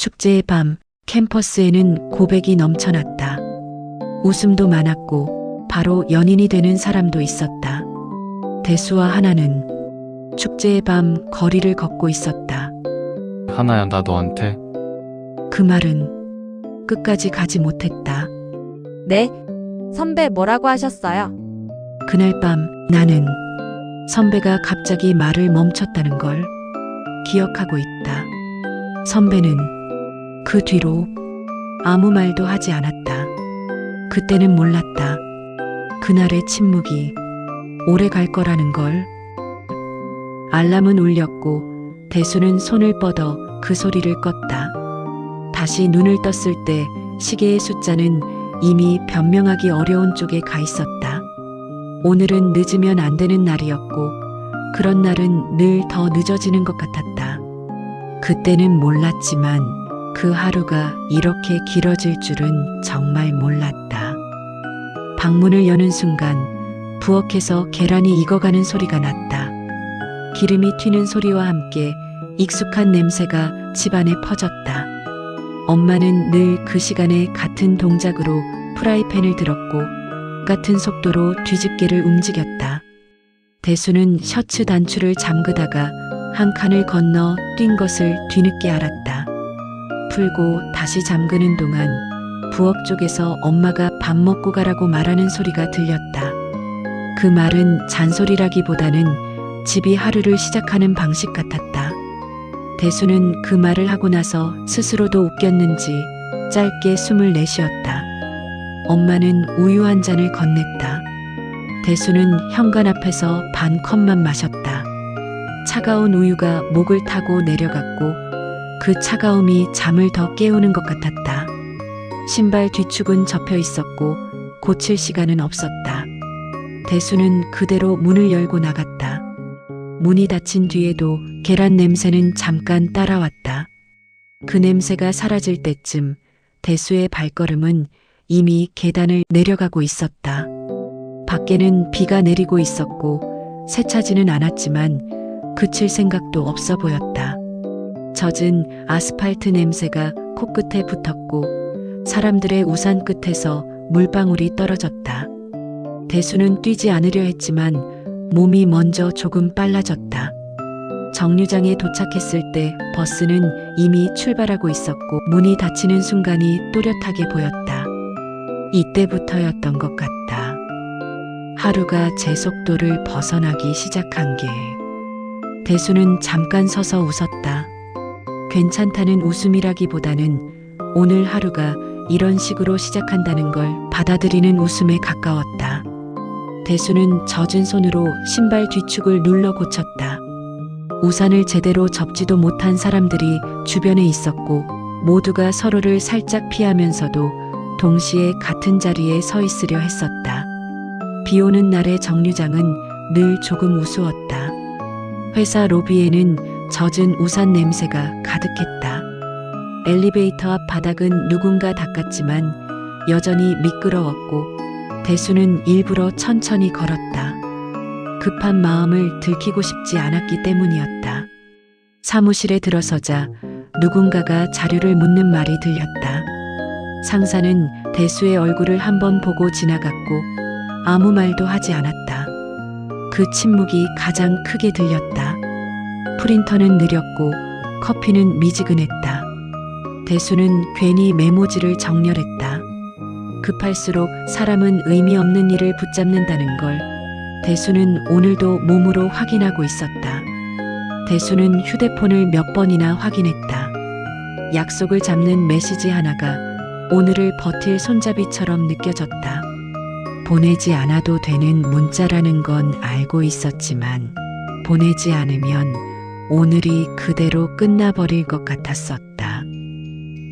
축제의 밤 캠퍼스에는 고백이 넘쳐났다. 웃음도 많았고 바로 연인이 되는 사람도 있었다. 대수와 하나는 축제의 밤 거리를 걷고 있었다. 하나야, 나 너한테 그 말은 끝까지 가지 못했다. 네? 선배 뭐라고 하셨어요? 그날 밤 나는 선배가 갑자기 말을 멈췄다는 걸 기억하고 있다. 선배는 그 뒤로 아무 말도 하지 않았다. 그때는 몰랐다. 그날의 침묵이 오래 갈 거라는 걸. 알람은 울렸고 대수는 손을 뻗어 그 소리를 껐다. 다시 눈을 떴을 때 시계의 숫자는 이미 변명하기 어려운 쪽에 가 있었다. 오늘은 늦으면 안 되는 날이었고, 그런 날은 늘 더 늦어지는 것 같았다. 그때는 몰랐지만 그 하루가 이렇게 길어질 줄은 정말 몰랐다. 방문을 여는 순간 부엌에서 계란이 익어가는 소리가 났다. 기름이 튀는 소리와 함께 익숙한 냄새가 집안에 퍼졌다. 엄마는 늘 그 시간에 같은 동작으로 프라이팬을 들었고 같은 속도로 뒤집개를 움직였다. 대수는 셔츠 단추를 잠그다가 한 칸을 건너 뛴 것을 뒤늦게 알았다. 풀고 다시 잠그는 동안 부엌 쪽에서 엄마가 밥 먹고 가라고 말하는 소리가 들렸다. 그 말은 잔소리라기보다는 집이 하루를 시작하는 방식 같았다. 대수는 그 말을 하고 나서 스스로도 웃겼는지 짧게 숨을 내쉬었다. 엄마는 우유 한 잔을 건넸다. 대수는 현관 앞에서 반 컵만 마셨다. 차가운 우유가 목을 타고 내려갔고 그 차가움이 잠을 더 깨우는 것 같았다. 신발 뒤축은 접혀 있었고 고칠 시간은 없었다. 대수는 그대로 문을 열고 나갔다. 문이 닫힌 뒤에도 계란 냄새는 잠깐 따라왔다. 그 냄새가 사라질 때쯤 대수의 발걸음은 이미 계단을 내려가고 있었다. 밖에는 비가 내리고 있었고 세차지는 않았지만 그칠 생각도 없어 보였다. 젖은 아스팔트 냄새가 코끝에 붙었고 사람들의 우산 끝에서 물방울이 떨어졌다. 대수는 뛰지 않으려 했지만 몸이 먼저 조금 빨라졌다. 정류장에 도착했을 때 버스는 이미 출발하고 있었고 문이 닫히는 순간이 또렷하게 보였다. 이때부터였던 것 같다. 하루가 제 속도를 벗어나기 시작한 게. 대수는 잠깐 서서 웃었다. 괜찮다는 웃음이라기보다는 오늘 하루가 이런 식으로 시작한다는 걸 받아들이는 웃음에 가까웠다. 대수는 젖은 손으로 신발 뒤축을 눌러 고쳤다. 우산을 제대로 접지도 못한 사람들이 주변에 있었고 모두가 서로를 살짝 피하면서도 동시에 같은 자리에 서 있으려 했었다. 비 오는 날의 정류장은 늘 조금 우스웠다. 회사 로비에는 젖은 우산 냄새가 가득했다. 엘리베이터 앞 바닥은 누군가 닦았지만 여전히 미끄러웠고 대수는 일부러 천천히 걸었다. 급한 마음을 들키고 싶지 않았기 때문이었다. 사무실에 들어서자 누군가가 자료를 묻는 말이 들렸다. 상사는 대수의 얼굴을 한번 보고 지나갔고 아무 말도 하지 않았다. 그 침묵이 가장 크게 들렸다. 프린터는 느렸고 커피는 미지근했다. 대수는 괜히 메모지를 정렬했다. 급할수록 사람은 의미 없는 일을 붙잡는다는 걸 대수는 오늘도 몸으로 확인하고 있었다. 대수는 휴대폰을 몇 번이나 확인했다. 약속을 잡는 메시지 하나가 오늘을 버틸 손잡이처럼 느껴졌다. 보내지 않아도 되는 문자라는 건 알고 있었지만 보내지 않으면 오늘이 그대로 끝나버릴 것 같았었다.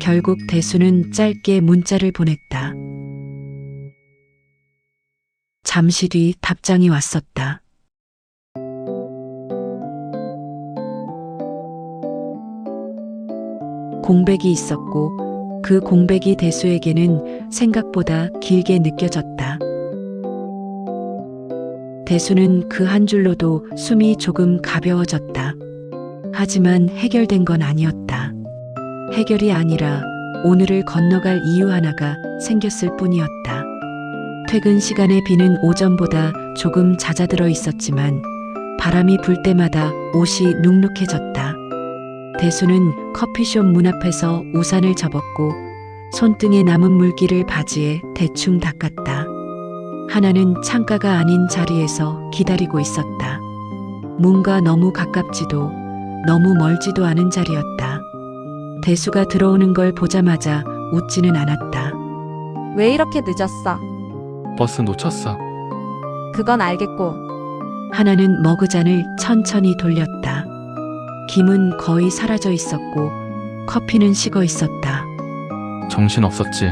결국 대수는 짧게 문자를 보냈다. 잠시 뒤 답장이 왔었다. 공백이 있었고 그 공백이 대수에게는 생각보다 길게 느껴졌다. 대수는 그 한 줄로도 숨이 조금 가벼워졌다. 하지만 해결된 건 아니었다. 해결이 아니라 오늘을 건너갈 이유 하나가 생겼을 뿐이었다. 퇴근 시간에 비는 오전보다 조금 잦아들어 있었지만 바람이 불 때마다 옷이 눅눅해졌다. 대수는 커피숍 문 앞에서 우산을 접었고 손등에 남은 물기를 바지에 대충 닦았다. 하나는 창가가 아닌 자리에서 기다리고 있었다. 문과 너무 가깝지도 너무 멀지도 않은 자리였다. 대수가 들어오는 걸 보자마자 웃지는 않았다. 왜 이렇게 늦었어? 버스 놓쳤어. 그건 알겠고. 하나는 머그잔을 천천히 돌렸다. 김은 거의 사라져 있었고 커피는 식어 있었다. 정신 없었지.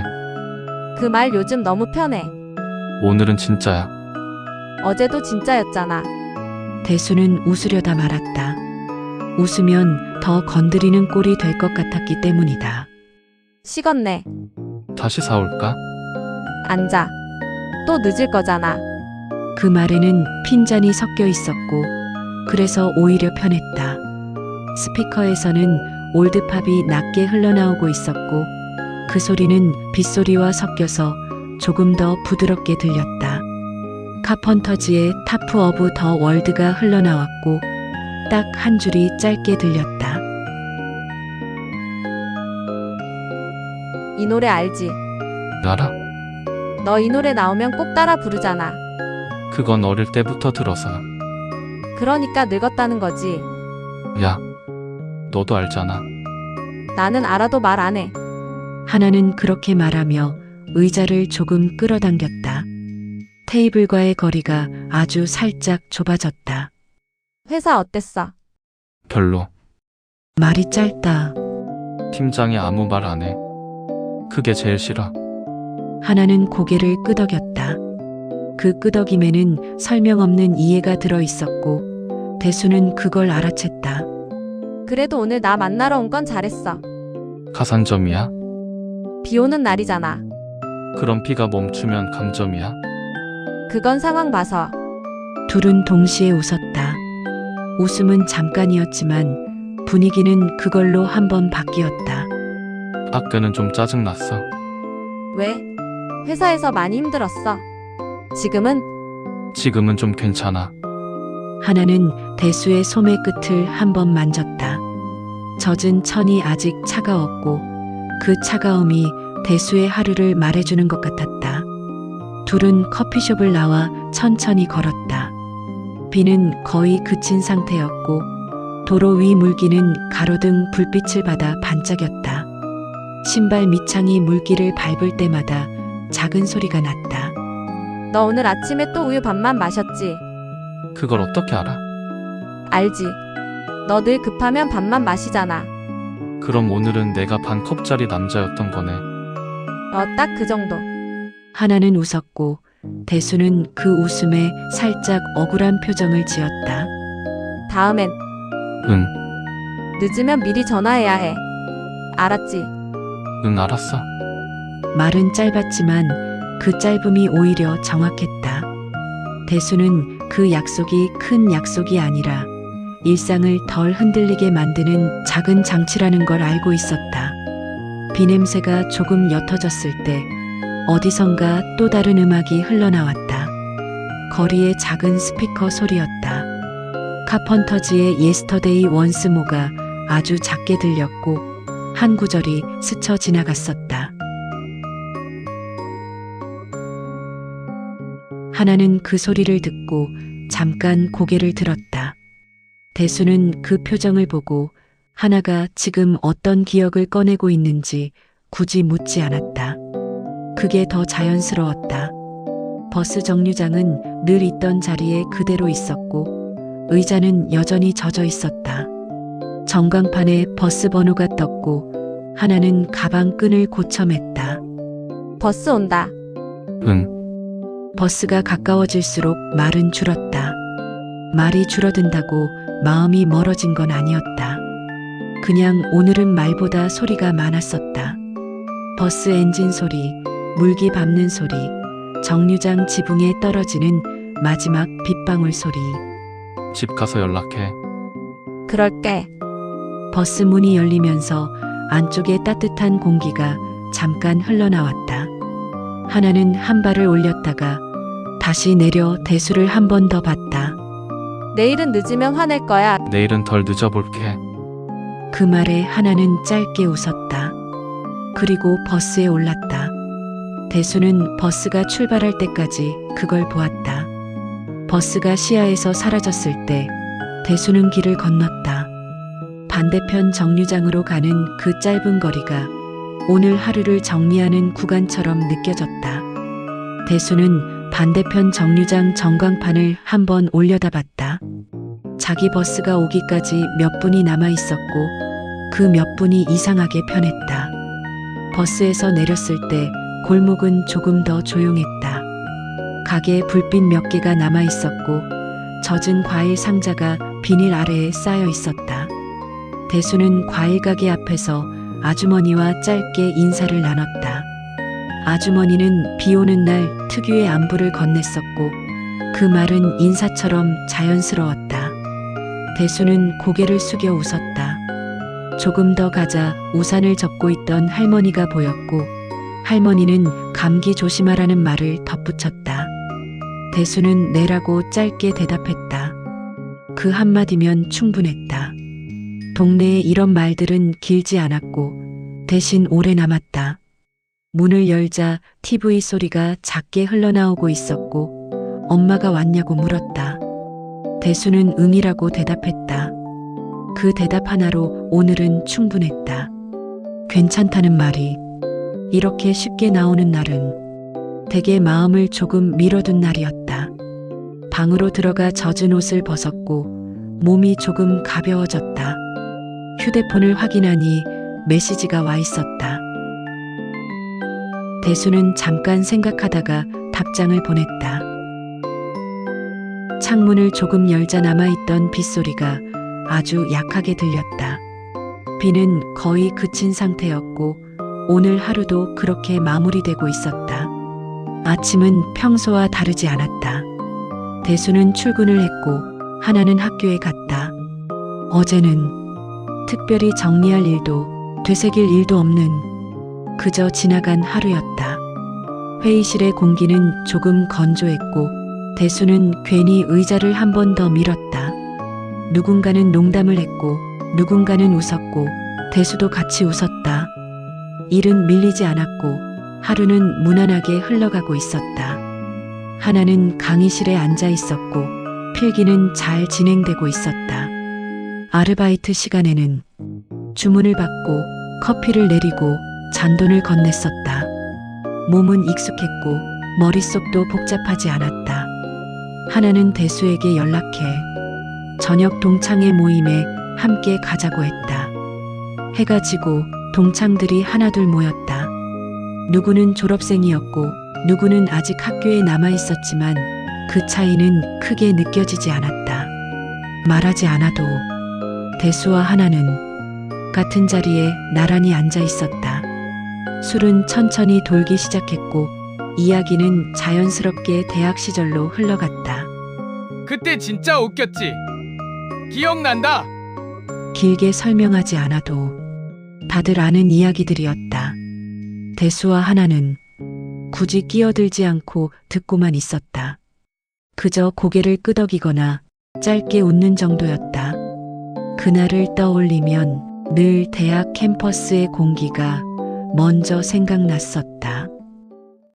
그 말 요즘 너무 편해. 오늘은 진짜야. 어제도 진짜였잖아. 대수는 웃으려다 말았다. 웃으면 더 건드리는 꼴이 될 것 같았기 때문이다. 식었네. 다시 사올까? 앉아. 또 늦을 거잖아. 그 말에는 핀잔이 섞여 있었고, 그래서 오히려 편했다. 스피커에서는 올드팝이 낮게 흘러나오고 있었고, 그 소리는 빗소리와 섞여서 조금 더 부드럽게 들렸다. 카펀터즈의 타프 오브 더 월드가 흘러나왔고, 딱 한 줄이 짧게 들렸다. 이 노래 알지? 알아? 너이 노래 나오면 꼭 따라 부르잖아. 그건 어릴 때부터 들어서. 그러니까 늙었다는 거지. 야, 너도 알잖아. 나는 알아도 말 안 해. 하나는 그렇게 말하며 의자를 조금 끌어당겼다. 테이블과의 거리가 아주 살짝 좁아졌다. 회사 어땠어? 별로. 말이 짧다. 팀장이 아무 말 안 해. 그게 제일 싫어. 하나는 고개를 끄덕였다. 그 끄덕임에는 설명 없는 이해가 들어 있었고, 대수는 그걸 알아챘다. 그래도 오늘 나 만나러 온 건 잘했어. 가산점이야? 비 오는 날이잖아. 그럼 비가 멈추면 감점이야? 그건 상황 봐서. 둘은 동시에 웃었다. 웃음은 잠깐이었지만 분위기는 그걸로 한번 바뀌었다. 아까는 좀 짜증났어. 왜? 회사에서 많이 힘들었어. 지금은 지금은 좀 괜찮아. 하나는 대수의 소매 끝을 한번 만졌다. 젖은 천이 아직 차가웠고 그 차가움이 대수의 하루를 말해주는 것 같았다. 둘은 커피숍을 나와 천천히 걸었다. 비는 거의 그친 상태였고 도로 위 물기는 가로등 불빛을 받아 반짝였다. 신발 밑창이 물기를 밟을 때마다 작은 소리가 났다. 너 오늘 아침에 또 우유 반만 마셨지? 그걸 어떻게 알아? 알지? 너 늘 급하면 반만 마시잖아. 그럼 오늘은 내가 반 컵짜리 남자였던 거네. 어, 딱 그 정도. 하나는 웃었고 대수는 그 웃음에 살짝 억울한 표정을 지었다. 다음엔 응, 늦으면 미리 전화해야 해. 알았지? 응, 알았어. 말은 짧았지만 그 짧음이 오히려 정확했다. 대수는 그 약속이 큰 약속이 아니라 일상을 덜 흔들리게 만드는 작은 장치라는 걸 알고 있었다. 비냄새가 조금 옅어졌을 때 어디선가 또 다른 음악이 흘러나왔다. 거리의 작은 스피커 소리였다. 카펀터즈의 예스터데이 원스모가 아주 작게 들렸고 한 구절이 스쳐 지나갔었다. 하나는 그 소리를 듣고 잠깐 고개를 들었다. 대수는 그 표정을 보고 하나가 지금 어떤 기억을 꺼내고 있는지 굳이 묻지 않았다. 그게 더 자연스러웠다. 버스 정류장은 늘 있던 자리에 그대로 있었고 의자는 여전히 젖어 있었다. 전광판에 버스 번호가 떴고 하나는 가방 끈을 고쳐맸다. 버스 온다. 응, 버스가 가까워질수록 말은 줄었다. 말이 줄어든다고 마음이 멀어진 건 아니었다. 그냥 오늘은 말보다 소리가 많았었다. 버스 엔진 소리, 물기 밟는 소리, 정류장 지붕에 떨어지는 마지막 빗방울 소리. 집 가서 연락해. 그럴게. 버스 문이 열리면서 안쪽에 따뜻한 공기가 잠깐 흘러나왔다. 하나는 한 발을 올렸다가 다시 내려 대수를 한 번 더 봤다. 내일은 늦으면 화낼 거야. 내일은 덜 늦어볼게. 그 말에 하나는 짧게 웃었다. 그리고 버스에 올랐다. 대수는 버스가 출발할 때까지 그걸 보았다. 버스가 시야에서 사라졌을 때 대수는 길을 건넜다. 반대편 정류장으로 가는 그 짧은 거리가 오늘 하루를 정리하는 구간처럼 느껴졌다. 대수는 반대편 정류장 전광판을 한번 올려다봤다. 자기 버스가 오기까지 몇 분이 남아 있었고 그 몇 분이 이상하게 편했다. 버스에서 내렸을 때 골목은 조금 더 조용했다. 가게에 불빛 몇 개가 남아 있었고 젖은 과일 상자가 비닐 아래에 쌓여 있었다. 대수는 과일 가게 앞에서 아주머니와 짧게 인사를 나눴다. 아주머니는 비 오는 날 특유의 안부를 건넸었고 그 말은 인사처럼 자연스러웠다. 대수는 고개를 숙여 웃었다. 조금 더 가자 우산을 접고 있던 할머니가 보였고 할머니는 감기 조심하라는 말을 덧붙였다. 대수는 내라고 짧게 대답했다. 그 한마디면 충분했다. 동네에 이런 말들은 길지 않았고 대신 오래 남았다. 문을 열자 TV 소리가 작게 흘러나오고 있었고 엄마가 왔냐고 물었다. 대수는 응이라고 대답했다. 그 대답 하나로 오늘은 충분했다. 괜찮다는 말이 이렇게 쉽게 나오는 날은 대개 마음을 조금 밀어둔 날이었다. 방으로 들어가 젖은 옷을 벗었고 몸이 조금 가벼워졌다. 휴대폰을 확인하니 메시지가 와 있었다. 대수는 잠깐 생각하다가 답장을 보냈다. 창문을 조금 열자 남아있던 빗소리가 아주 약하게 들렸다. 비는 거의 그친 상태였고 오늘 하루도 그렇게 마무리되고 있었다. 아침은 평소와 다르지 않았다. 대수는 출근을 했고 하나는 학교에 갔다. 어제는 특별히 정리할 일도 되새길 일도 없는 그저 지나간 하루였다. 회의실의 공기는 조금 건조했고 대수는 괜히 의자를 한 번 더 밀었다. 누군가는 농담을 했고 누군가는 웃었고 대수도 같이 웃었다. 일은 밀리지 않았고 하루는 무난하게 흘러가고 있었다. 하나는 강의실에 앉아 있었고 필기는 잘 진행되고 있었다. 아르바이트 시간에는 주문을 받고 커피를 내리고 잔돈을 건넸었다. 몸은 익숙했고 머릿속도 복잡하지 않았다. 하나는 대수에게 연락해 저녁 동창회 모임에 함께 가자고 했다. 해가 지고 동창들이 하나둘 모였다. 누구는 졸업생이었고 누구는 아직 학교에 남아 있었지만 그 차이는 크게 느껴지지 않았다. 말하지 않아도 대수와 하나는 같은 자리에 나란히 앉아 있었다. 술은 천천히 돌기 시작했고 이야기는 자연스럽게 대학 시절로 흘러갔다. 그때 진짜 웃겼지. 기억난다. 길게 설명하지 않아도 다들 아는 이야기들이었다. 대수와 하나는 굳이 끼어들지 않고 듣고만 있었다. 그저 고개를 끄덕이거나 짧게 웃는 정도였다. 그날을 떠올리면 늘 대학 캠퍼스의 공기가 먼저 생각났었다.